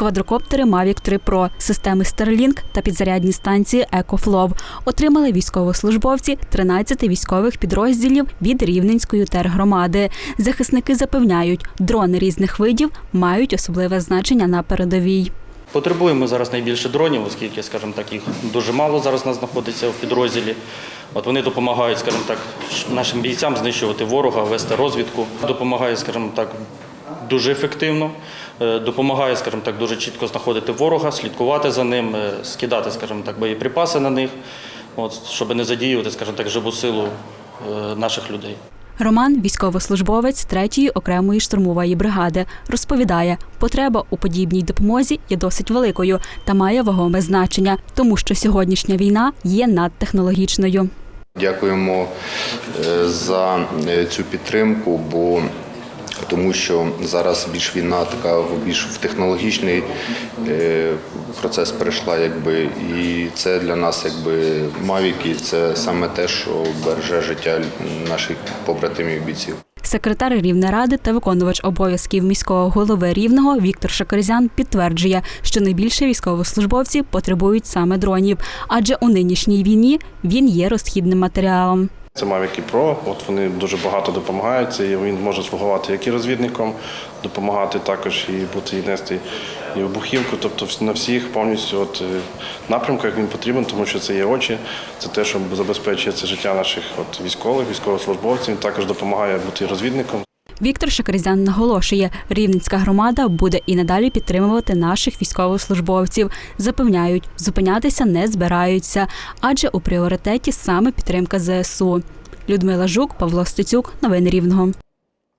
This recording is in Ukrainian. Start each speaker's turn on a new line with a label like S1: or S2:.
S1: квадрокоптери Mavic 3 Pro, системи Starlink та підзарядні станції EcoFlow. Отримали військовослужбовці 13 військових підрозділів від Рівненської тергромади. Захисники запевняють, дрони різних видів мають особливе значення на передовій.
S2: Потребуємо зараз найбільше дронів, оскільки, скажімо так, їх дуже мало зараз нас знаходиться в підрозділі. От вони допомагають, скажімо так, нашим бійцям знищувати ворога, вести розвідку. Допомагає, скажімо так, дуже ефективно. Е, Допомагає, скажімо так, дуже чітко знаходити ворога, слідкувати за ним, е, скидати, скажімо так, боєприпаси на них, от, щоб не задіювати, скажімо так, живу силу е, наших людей.
S1: Роман, військовослужбовець 3-ї окремої штурмової бригади, розповідає, потреба у подібній допомозі є досить великою та має вагоме значення, тому що сьогоднішня війна є надтехнологічною.
S3: Дякуємо за цю підтримку, бо тому що зараз більш війна така більш в технологічний е, процес перейшла, якби, і це для нас якби мавіки, це саме те, що береже життя наших побратимів бійців.
S1: Секретар Рівнеради та виконувач обов'язків міського голови Рівного Віктор Шакарзян підтверджує, що найбільше військовослужбовці потребують саме дронів, адже у нинішній війні він є розхідним матеріалом.
S4: Це Mavic Pro, от вони дуже багато допомагають. і він може слугувати як і розвідником, допомагати також і бути і нести і вибухівку. Тобто на всіх повністю от е, напрямках він потрібен, тому що це є очі, це те, що забезпечує це життя наших от військових, військовослужбовців. Він також допомагає бути розвідником.
S1: Віктор Шакарзян наголошує, рівненська громада буде і надалі підтримувати наших військовослужбовців. Запевняють, зупинятися не збираються, адже у пріоритеті саме підтримка ЗСУ. Людмила Жук, Павло Стецюк, новини Рівного.